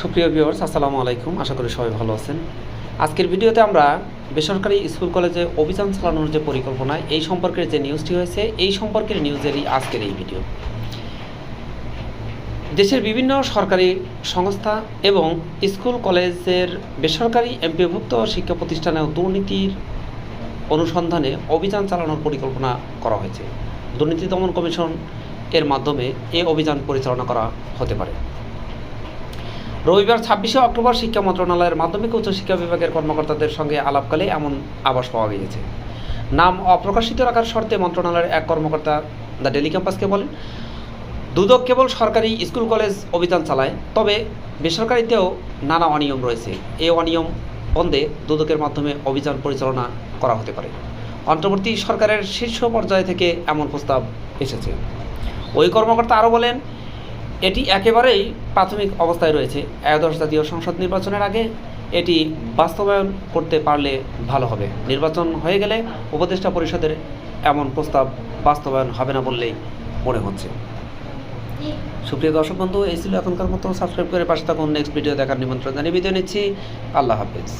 সুপ্রিয় ভিউয়ার্স আসসালামু আলাইকুম। আশা করি সবাই ভালো আছেন। আজকের ভিডিওতে আমরা বেসরকারি স্কুল, কলেজে অভিযান চালানোর যে পরিকল্পনা, এই সম্পর্কের যে নিউজটি হয়েছে, এই সম্পর্কের নিউজেরই আজকের এই ভিডিও দেশের বিভিন্ন সরকারি সংস্থা এবং স্কুল, কলেজের বেসরকারি এমপিভুক্ত শিক্ষা প্রতিষ্ঠানেও দুর্নীতির অনুসন্ধানে অভিযান চালানোর পরিকল্পনা করা হয়েছে। দুর্নীতি দমন কমিশন এর মাধ্যমে এই অভিযান পরিচালনা করা হতে পারে। রবিবার ছাব্বিশে অক্টোবর শিক্ষা মন্ত্রণালয়ের মাধ্যমিক উচ্চশিক্ষা বিভাগের কর্মকর্তাদের সঙ্গে আলাপকালে এমন আভাস পাওয়া গিয়েছে। নাম অপ্রকাশিত রাখার শর্তে মন্ত্রণালয়ের এক কর্মকর্তা দ্য ডেলি ক্যাম্পাসকে বলেন, দুদক কেবল সরকারি স্কুল, কলেজ অভিযান চালায়, তবে বেসরকারিতেও নানা অনিয়ম রয়েছে। এই অনিয়ম বন্ধে দুদকের মাধ্যমে অভিযান পরিচালনা করা হতে পারে। অন্তর্বর্তী সরকারের শীর্ষ পর্যায় থেকে এমন প্রস্তাব এসেছে। ওই কর্মকর্তা আরও বলেন এটি একেবারেই প্রাথমিক অবস্থায় রয়েছে। একাদশ জাতীয় সংসদ নির্বাচনের আগে এটি বাস্তবায়ন করতে পারলে ভালো হবে। নির্বাচন হয়ে গেলে উপদেষ্টা পরিষদের এমন প্রস্তাব বাস্তবায়ন হবে না বললেই মনে হচ্ছে। সুপ্রিয় দর্শক বন্ধু, এই ছিল এখনকার মতো। সাবস্ক্রাইব করে পাশে থাকুন। নেক্সট ভিডিও দেখার নিমন্ত্রণ জানিয়ে বিদায় নিচ্ছি। আল্লাহ হাফিজ।